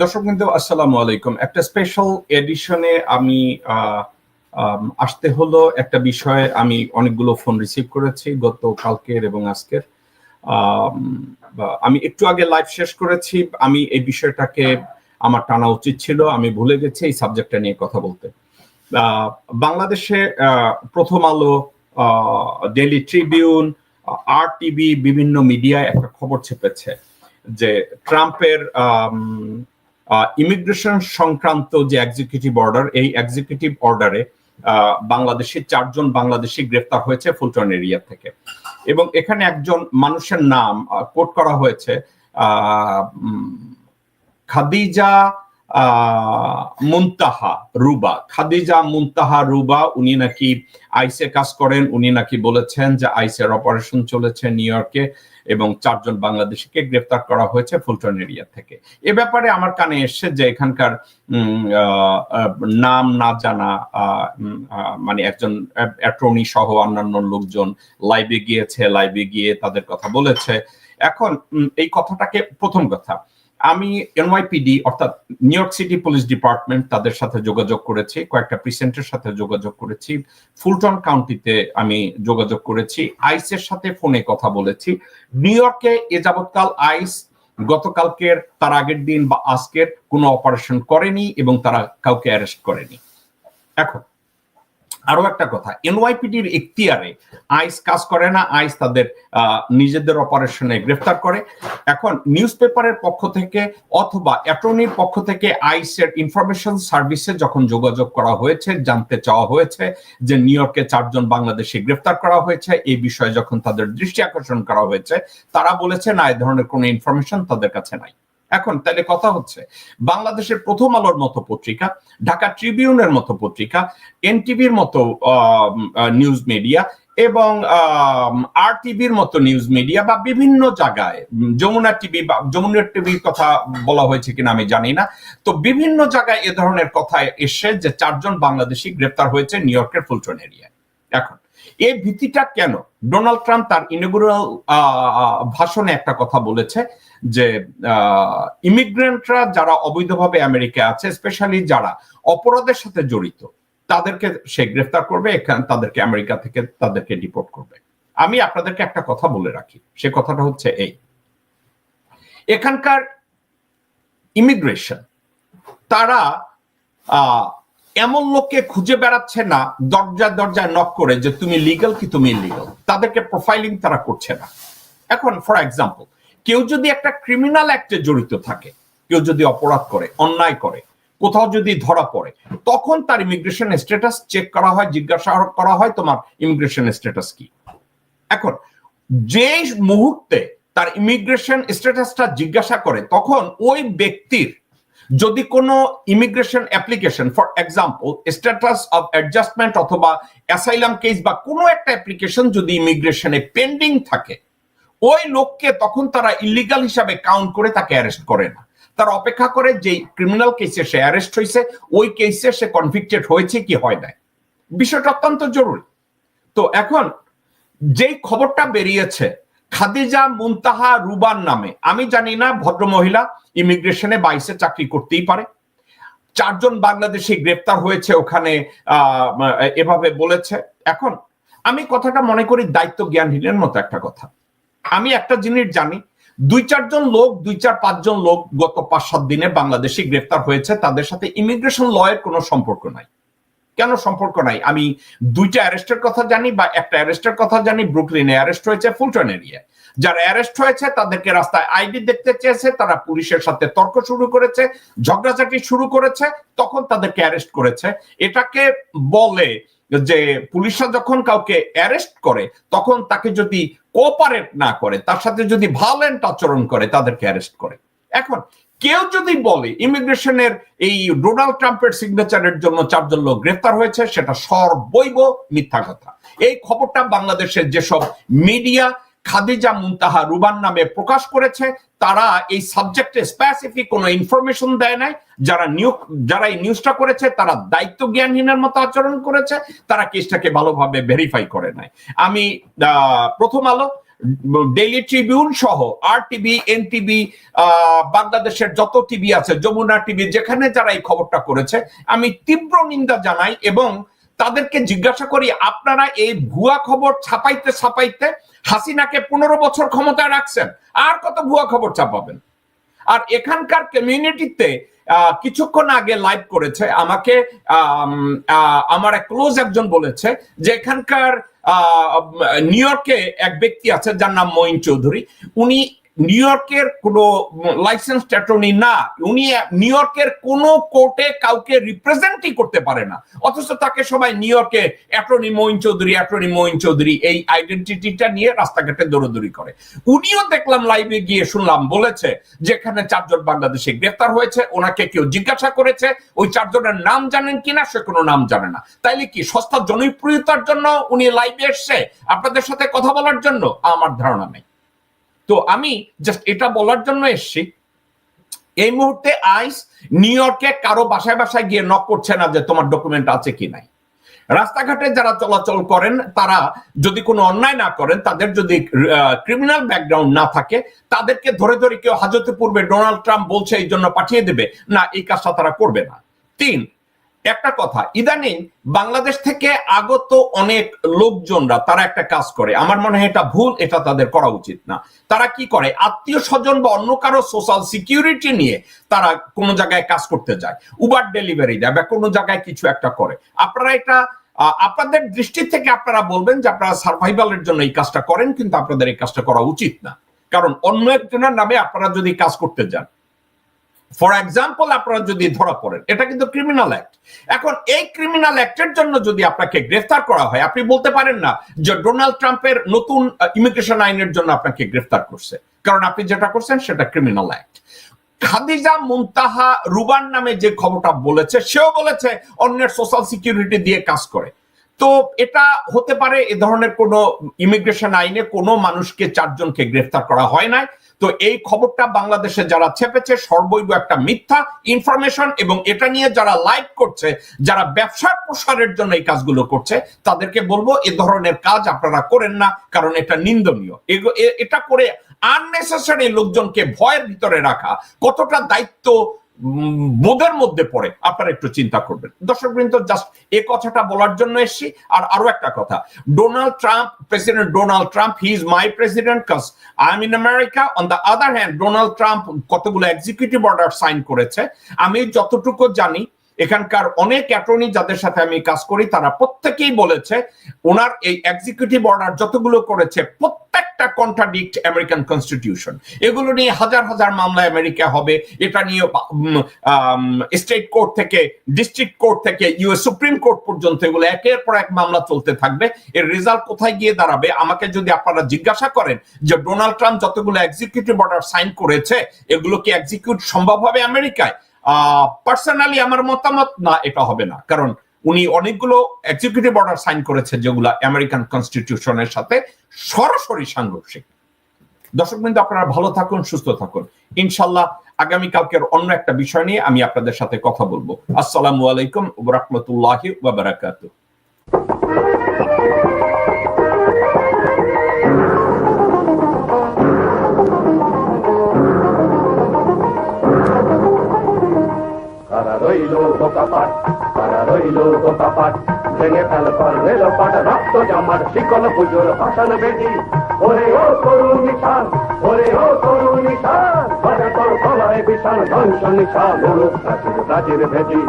দর্শক কিন্তু আসসালামু আলাইকুম। একটা স্পেশাল এডিশনে আমি আসতে হলো। একটা বিষয়ে আমি অনেকগুলো ফোন রিসিভ করেছি গত কালকের এবং আজকের। আম, একটু আগে লাইভ শেষ করেছি। আমি এই বিষয়টাকে আমার টানা উচিত ছিল আমি ভুলে গেছি এই সাবজেক্টটা নিয়ে কথা বলতে। বাংলাদেশে প্রথম আলো ডেলি ট্রিবিউন আর টিভি বিভিন্ন মিডিয়ায় একটা খবর ছেপেছে যে ট্রাম্পের ইমিগ্রেশন সংক্রান্ত যে এক্সিকিউটিভ অর্ডার এই এক্সিকিউটিভ অর্ডারে বাংলাদেশের চারজন বাংলাদেশি গ্রেফতার হয়েছে ফুলটন এরিয়া থেকে। এবং এখানে একজন মানুষের নাম কোট করা হয়েছে খাদিজা মুনতাহা রুবা, খাদিজা মুনতাহা রুবা, উনি নাকি আইসে কাজ করেন, উনি নাকি বলেছেন যে আইসের অপারেশন চলেছে নিউ ইয়র্কে এবং চারজন বাংলাদেশিকে গ্রেফতার করা হয়েছে ফুলটন এরিয়া থেকে। এ ব্যাপারে আমার কানে এসছে যে এখানকার নাম না জানা মানে একজন অ্যাটর্নি সহ অন্যান্য লোকজন লাইভে গিয়েছে, লাইভে গিয়ে তাদের কথা বলেছে। এখন এই কথাটাকে প্রথম কথা আমি এনওয়াইপিডি অর্থাৎ New York City police department তাদের সাথে যোগাযোগ করেছি, কয়েকটা প্রিসেন্টের সাথে যোগাযোগ করেছি ফুলটন কাউন্টিতে আমি যোগাযোগ করেছি আইসের সাথে ফোনে কথা বলেছি নিউ ইয়র্কে এ যাবৎকাল আইস গতকালকের, তার আগের দিন বা আজকের কোনো অপারেশন করেনি এবং তারা কাউকে অ্যারেস্ট করেনি। এখন আরও একটা কথা এনওয়াইপিডির এখতিয়ারে আইস কাজ করে না, আইস তাদের নিজেদের অপারেশনে গ্রেফতার করে। এখন নিউজ পেপারের পক্ষ থেকে অথবা অ্যাটর্নির পক্ষ থেকে আইসের ইনফরমেশন সার্ভিসে যখন যোগাযোগ করা হয়েছে, জানতে চাওয়া হয়েছে যে নিউ ইয়র্কে চারজন বাংলাদেশে গ্রেফতার করা হয়েছে, এই বিষয়ে যখন তাদের দৃষ্টি আকর্ষণ করা হয়েছে, তারা বলেছে না এই ধরনের কোনো ইনফরমেশন তাদের কাছে নাই। এখন তাহলে কথা হচ্ছে, বাংলাদেশের প্রথম আলোর মতো পত্রিকা, ঢাকা ট্রিবিউনের মতো পত্রিকা, এনটিভির মতো নিউজ মিডিয়া এবং আর টিভির মতো নিউজ মিডিয়া বা বিভিন্ন জায়গায়, যমুনা টিভি বা যমুনা টিভির কথা বলা হয়েছে কিনা আমি জানি না। তো বিভিন্ন জায়গায় এ ধরনের কথা এসে যে চারজন বাংলাদেশি গ্রেপ্তার হয়েছে নিউ ইয়র্কের ফুলটন এরিয়ায়। এখন এই ভীতিটা কেন? ডোনাল্ড ট্রাম্প তার ইনগুরাল ভাষণে একটা কথা বলেছে যে ইমিগ্রেন্টরা যারা অবৈধভাবে আমেরিকা আছে স্পেশালি যারা অপরাধের সাথে জড়িত, তাদেরকে সে গ্রেফতার করবে, এখানে, তাদেরকে আমেরিকা থেকে তাদেরকে ডিপোর্ট করবে। আমি আপনাদেরকে একটা কথা বলে রাখি, সে কথাটা হচ্ছে এই। এখানকার ইমিগ্রেশন তারা এমন লোককে খুঁজে বেড়াচ্ছে না, দরজা দরজায় নক করে যে তুমি লিগাল কি তুমি ইলিগাল তাদেরকে প্রোফাইলিং তারা করছে না। এখন ফর এক্সাম্পল কেউ যদি একটা ক্রিমিনাল অ্যাক্টে জড়িত থাকে, কেউ যদি অপরাধ করে, অন্যায় করে, কোথাও যদি ধরা পড়ে, তখন তার ইমিগ্রেশন স্ট্যাটাস চেক করা হয়, জিজ্ঞাসা করা হয়, তোমার ইমিগ্রেশন স্ট্যাটাস কি? এখন, যে মুহূর্তে তার ইমিগ্রেশন স্ট্যাটাসটা জিজ্ঞাসা করে, তখন ওই ব্যক্তির যদি কোনো immigration application for example status of adjustment অথবা অ্যাসাইলাম কেস বা কোনো একটা অ্যাপ্লিকেশন যদি ইমিগ্রেশনে পেন্ডিং থাকে, ওই লোককে তখন তারা ইলিগাল হিসাবে কাউন্ট করে তাকে অ্যারেস্ট করে না। তারা অপেক্ষা করে যে ক্রিমিনাল কেসে সে অ্যারেস্ট হয়েছে ওই কেসে সে কনভিক্টেড হয়েছে কি হয় নাই। বিষয়টা অত্যন্ত জরুরি। তো এখন যেই খবরটা বেরিয়েছে খাদিজা মুনতাহা রুবান নামে। আমি জানি না ভদ্র মহিলা ইমিগ্রেশনে বাইসে চাকরি করতেই পারে। চারজন বাংলাদেশি গ্রেপ্তার হয়েছে ওখানে এভাবে বলেছে। এখন আমি কথাটা মনে করি দায়িত্ব জ্ঞানহীনের মতো একটা কথা। আমি একটা জিনিস জানি, দুই চারজন লোক, দুই চার পাঁচজন লোক গত পাঁচ সাত দিনে বাংলাদেশি গ্রেফতার হয়েছে, তাদের সাথে ইমিগ্রেশন ল এর কোনো সম্পর্ক নাই। কেন সম্পর্ক নাই? আমি দুইটা অ্যারেস্টের কথা জানি বা একটা অ্যারেস্টের কথা জানি ব্রুকলিনে অ্যারেস্ট হয়েছে ফুলটন এরিয়া যারা অ্যারেস্ট হয়েছে, তাদেরকে রাস্তায় আইডি দেখতে চেয়েছে, তারা পুলিশের সাথে তর্ক শুরু করেছে, ঝগড়াঝাটি শুরু করেছে, তখন তাদেরকে অ্যারেস্ট করেছে। এটাকে বলে যে পুলিশরা যখন কাউকে অ্যারেস্ট করে, তখন তাকে যদি কোপারেট না করে, তার সাথে যদি ভায়োলেন্ট আচরণ করে, তাদেরকে অ্যারেস্ট করে। এখন কেউ যদি বলে ইমিগ্রেশনের এই ডোনাল্ড ট্রাম্পের সিগনেচারের জন্য চারজন লোক গ্রেফতার হয়েছে, সেটা সর্বৈব মিথ্যা কথা। এই খবরটা বাংলাদেশের যেসব মিডিয়া খাদিজা মুনতাহা রুবান নামে প্রকাশ করেছে, তারা এই সাবজেক্টে স্পেসিফিক কোনো ইনফরমেশন দেয় নাই। যারা নিউ যারা এই নিউজটা করেছে, তারা দায়িত্ব জ্ঞানহীনের মতো আচরণ করেছে, তারা কেসটাকে ভালোভাবে ভেরিফাই করে নাই। আমি প্রথম আলো ডেইলি ট্রিবিউন সহ আর টিভি এনটিভি বাংলাদেশের যত টিভি আছে, যমুনা টিভি যেখানে যারা এই খবরটা করেছে, আমি তীব্র নিন্দা জানাই এবং তাদেরকে জিজ্ঞাসা করি, আপনারা এই ভুয়া খবর ছাপাইতে ছাপাইতে হাসিনাকে পনেরো বছর ক্ষমতায় রাখছেন, আর কত ভুয়া খবর ছাপাবেন? আর এখানকার কমিউনিটিতে কিছুক্ষণ আগে লাইভ করেছে, আমাকে আমার ক্লোজ একজন বলেছে যে এখানকার নিউ ইয়র্কে এক ব্যক্তি আছে যার নাম মঈন চৌধুরী। উনি নিউ ইয়র্কের কোনো লাইসেন্স অ্যাটর্নি না, উনি নিউ ইয়র্কের কোন কোর্টে কাউকে রিপ্রেজেন্টই করতে পারে না। অথচ তাকে সবাই নিউ ইয়র্কে অ্যাটর্নি মঈন চৌধুরী, অ্যাটর্নি মঈন চৌধুরী এই আইডেন্টিটিটা নিয়ে রাস্তাঘাটে দৌড়দৌড়ি করে। উনিও দেখলাম লাইভে গিয়ে শুনলাম বলেছে যেখানে চারজন বাংলাদেশে গ্রেফতার হয়েছে, ওনাকে কেউ জিজ্ঞাসা করেছে, ওই চারজনের নাম জানেন কিনা সে কোনো নাম জানে না। তাইলে কি সস্তা জনপ্রিয়তার জন্য উনি লাইভে এসছে? আপনাদের সাথে কথা বলার জন্য আমার ধারণা নেই। তো আমি জাস্ট এটা বলার জন্য এসছি। এই মুহূর্তে আইস নিউ ইয়র্কে কারও বাসায় বাসায় গিয়ে নক করছে না যে তোমার ডকুমেন্ট আছে কি নাই। রাস্তাঘাটে যারা চলাচল করেন, তারা যদি কোনো অন্যায় না করেন, তাদের যদি ক্রিমিনাল ব্যাকগ্রাউন্ড না থাকে, তাদেরকে ধরে ধরে কেউ হাজতে পূর্বে ডোনাল্ড ট্রাম্প বলছে, এই জন্য পাঠিয়ে দেবে। না, এই কাজটা তারা করবে না। তিন একটা কথা, ইদানিং বাংলাদেশ থেকে আগত অনেক লোকজনরা, তারা একটা কাজ করে। আমার মনে হয় এটা ভুল, এটা তাদের করা উচিত না। তারা কি করে? আত্মীয় স্বজন বা অন্য কারও সোশ্যাল সিকিউরিটি নিয়ে তারা কোনো জায়গায় কাজ করতে যায়। উবার ডেলিভারি দেয় বা কোনো জায়গায় কিছু একটা করে। আপনারা এটা আপনাদের দৃষ্টি থেকে আপনারা বলবেন যে আপনারা সার্ভাইভালের জন্য এই কাজটা করেন, কিন্তু আপনাদের এই কাজটা করা উচিত না। কারণ অন্য একজনের নামে আপনারা যদি কাজ করতে যান ফর এক্সাম্পল আপনারা যদি ধরা পড়েন, এটা কিন্তু ক্রিমিনাল অ্যাক্ট এখন এই ক্রিমিনাল অ্যাক্টের জন্য যদি আপনাকে গ্রেফতার করা হয়, আপনি বলতে পারেন না যে ডোনাল্ড ট্রাম্পের নতুন ইমিগ্রেশন আইনের জন্য আপনাকে গ্রেফতার করছে। কারণ আপনি যেটা করছেন, সেটা ক্রিমিনাল অ্যাক্ট খাদিজা মুনতাহা রুবান নামে যে খবরটা বলেছে, সেও বলেছে অন্যের সোশ্যাল সিকিউরিটি দিয়ে কাজ করে। তো এটা হতে পারে এ ধরনের কোন ইমিগ্রেশন আইনে কোনো মানুষকে চারজনকে গ্রেফতার করা হয় নাই। তো এই খবরটা বাংলাদেশে যারা ছেপেছে সর্বৈব একটা মিথ্যা ইনফরমেশন এবং এটা নিয়ে যারা লাইক করছে, যারা ব্যবসার প্রসারের জন্য এই কাজগুলো করছে, তাদেরকে বলব এ ধরনের কাজ আপনারা করেন না, কারণ এটা নিন্দনীয়। এটা করে আননেসেসারি লোকজনকে ভয়ের ভিতরে রাখা, কতটা দায়িত্ব বোধের মধ্যে পড়ে, আপনারা একটু চিন্তা করবেন। দর্শক বৃন্দ জাস্ট এই কথাটা বলার জন্য এসেছি। আর আরও একটা কথা Donald Trump president Donald Trump he is my president কাজ I am in America on the other hand Donald Trump কতগুলো এক্সিকিউটিভ অর্ডার সাইন করেছে। আমি যতটুকু জানি, এখানকার অনেক অ্যাটর্নি যাদের সাথে আমি কাজ করি, তারা প্রত্যেকেই বলেছে, ওনার এই এক্সিকিউটিভ অর্ডার যতগুলো করেছে প্রত্যেকটা কন্ট্রাডিক্ট আমেরিকান কনস্টিটিউশন এগুলো নিয়ে হাজার হাজার মামলা আমেরিকা হবে। এটা নিয়ে স্টেট কোর্ট থেকে ডিস্ট্রিক্ট কোর্ট থেকে ইউএস সুপ্রিম কোর্ট পর্যন্ত এগুলো একের পর এক মামলা চলতে থাকবে। এর রেজাল্ট কোথায় গিয়ে দাঁড়াবে? আমাকে যদি আপনারা জিজ্ঞাসা করেন যে ডোনাল্ড ট্রাম্প যতগুলো এক্সিকিউটিভ অর্ডার সাইন করেছে, এগুলো কি এক্সিকিউট সম্ভব হবে আমেরিকায়? পার্সোনালি আমার মতামত না, এটা হবে না। কারণ উনি অনেকগুলো এক্সিকিউটিভ অর্ডার সাইন করেছে যেগুলো আমেরিকান কনস্টিটিউশনের সাথে সরাসরি সাংঘর্ষিক। দর্শক বিন্দু, আপনারা ভালো থাকুন, সুস্থ থাকুন। ইনশাল্লাহ আগামী কালকের অন্য একটা বিষয় নিয়ে আমি আপনাদের সাথে কথা বলব। আসসালামু আলাইকুম রহমতুল্লাহি ওয়াবারাকাতু। কারা রইল বোকাপাট কারা রইল বোকাপাট ভেঙে ফেল পাট, রক্ত জামার শিকল পুজোর ভাষণ বেদি ওরে ও করুণ নিশান, ওরে ও নিশান বিশাল ধ্বংস নিশান প্রাচীর ভেদি